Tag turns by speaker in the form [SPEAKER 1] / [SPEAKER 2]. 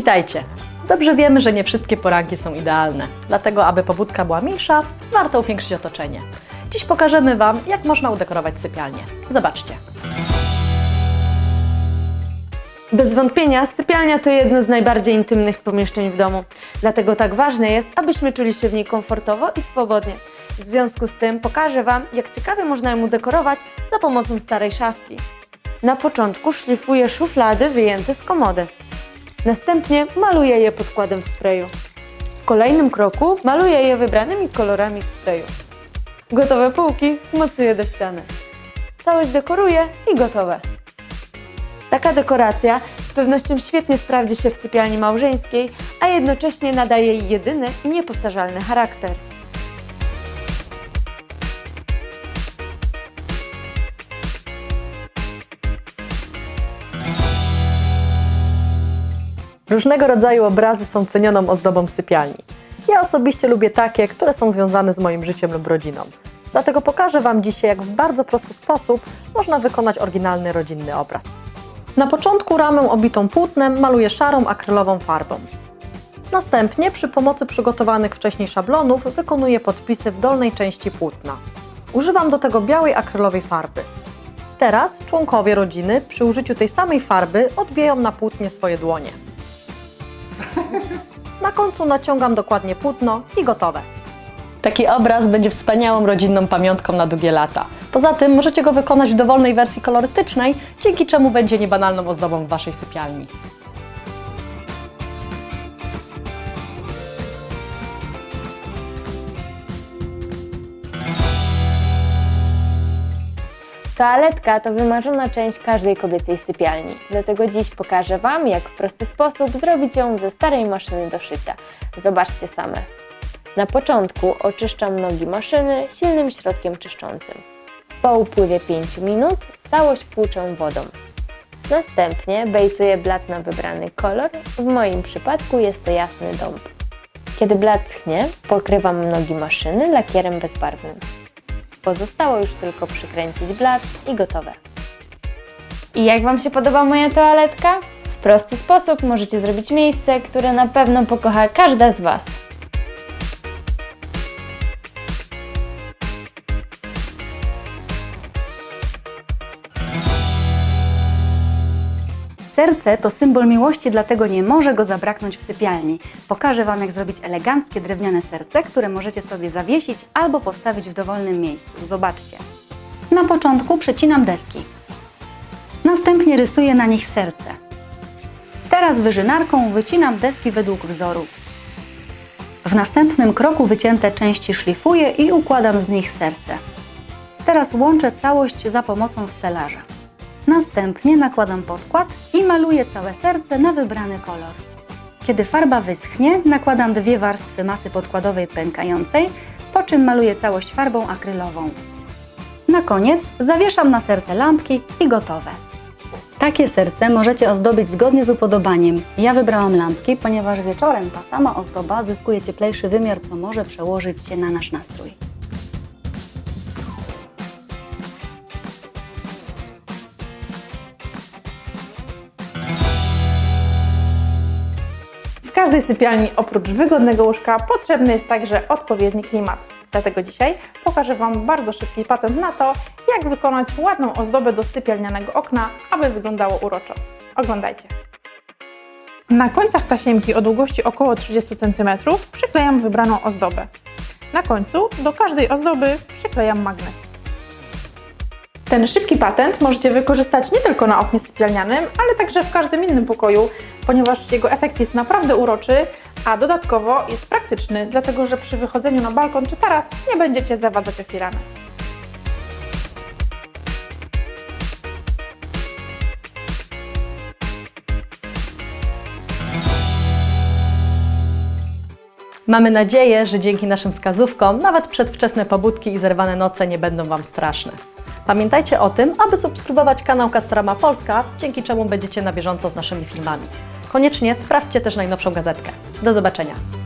[SPEAKER 1] Witajcie! Dobrze wiemy, że nie wszystkie poranki są idealne, dlatego aby pobudka była mniejsza, warto upiększyć otoczenie. Dziś pokażemy Wam, jak można udekorować sypialnię. Zobaczcie.
[SPEAKER 2] Bez wątpienia sypialnia to jedno z najbardziej intymnych pomieszczeń w domu. Dlatego tak ważne jest, abyśmy czuli się w niej komfortowo i swobodnie. W związku z tym pokażę Wam, jak ciekawie można ją udekorować za pomocą starej szafki. Na początku szlifuję szuflady wyjęte z komody. Następnie maluję je podkładem sprayu. W kolejnym kroku maluję je wybranymi kolorami sprayu. Gotowe półki mocuję do ściany. Całość dekoruję i gotowe. Taka dekoracja z pewnością świetnie sprawdzi się w sypialni małżeńskiej, a jednocześnie nadaje jej jedyny i niepowtarzalny charakter.
[SPEAKER 1] Różnego rodzaju obrazy są cenioną ozdobą sypialni. Ja osobiście lubię takie, które są związane z moim życiem lub rodziną. Dlatego pokażę Wam dzisiaj, jak w bardzo prosty sposób można wykonać oryginalny rodzinny obraz. Na początku ramę obitą płótnem maluję szarą akrylową farbą. Następnie przy pomocy przygotowanych wcześniej szablonów wykonuję podpisy w dolnej części płótna. Używam do tego białej akrylowej farby. Teraz członkowie rodziny przy użyciu tej samej farby odbijają na płótnie swoje dłonie. Na końcu naciągam dokładnie płótno i gotowe. Taki obraz będzie wspaniałą rodzinną pamiątką na długie lata. Poza tym możecie go wykonać w dowolnej wersji kolorystycznej, dzięki czemu będzie niebanalną ozdobą w Waszej sypialni.
[SPEAKER 3] Toaletka to wymarzona część każdej kobiecej sypialni, dlatego dziś pokażę Wam, jak w prosty sposób zrobić ją ze starej maszyny do szycia. Zobaczcie same. Na początku oczyszczam nogi maszyny silnym środkiem czyszczącym. Po upływie 5 minut całość płuczę wodą. Następnie bejcuję blat na wybrany kolor, w moim przypadku jest to jasny dąb. Kiedy blat schnie, pokrywam nogi maszyny lakierem bezbarwnym. Pozostało już tylko przykręcić blat i gotowe.
[SPEAKER 4] I jak Wam się podoba moja toaletka? W prosty sposób możecie zrobić miejsce, które na pewno pokocha każda z Was.
[SPEAKER 5] Serce to symbol miłości, dlatego nie może go zabraknąć w sypialni. Pokażę Wam, jak zrobić eleganckie drewniane serce, które możecie sobie zawiesić albo postawić w dowolnym miejscu. Zobaczcie. Na początku przecinam deski. Następnie rysuję na nich serce. Teraz wyżynarką wycinam deski według wzoru. W następnym kroku wycięte części szlifuję i układam z nich serce. Teraz łączę całość za pomocą stelaża. Następnie nakładam podkład i maluję całe serce na wybrany kolor. Kiedy farba wyschnie, nakładam dwie warstwy masy podkładowej pękającej, po czym maluję całość farbą akrylową. Na koniec zawieszam na serce lampki i gotowe. Takie serce możecie ozdobić zgodnie z upodobaniem. Ja wybrałam lampki, ponieważ wieczorem ta sama ozdoba zyskuje cieplejszy wymiar, co może przełożyć się na nasz nastrój.
[SPEAKER 6] W każdej sypialni oprócz wygodnego łóżka potrzebny jest także odpowiedni klimat. Dlatego dzisiaj pokażę Wam bardzo szybki patent na to, jak wykonać ładną ozdobę do sypialnianego okna, aby wyglądało uroczo. Oglądajcie. Na końcach tasiemki o długości około 30 cm przyklejam wybraną ozdobę. Na końcu do każdej ozdoby przyklejam magnes. Ten szybki patent możecie wykorzystać nie tylko na oknie sypialnianym, ale także w każdym innym pokoju, ponieważ jego efekt jest naprawdę uroczy, a dodatkowo jest praktyczny, dlatego że przy wychodzeniu na balkon czy taras nie będziecie zawadzać o firanę.
[SPEAKER 1] Mamy nadzieję, że dzięki naszym wskazówkom nawet przedwczesne pobudki i zerwane noce nie będą Wam straszne. Pamiętajcie o tym, aby subskrybować kanał Castorama Polska, dzięki czemu będziecie na bieżąco z naszymi filmami. Koniecznie sprawdźcie też najnowszą gazetkę. Do zobaczenia!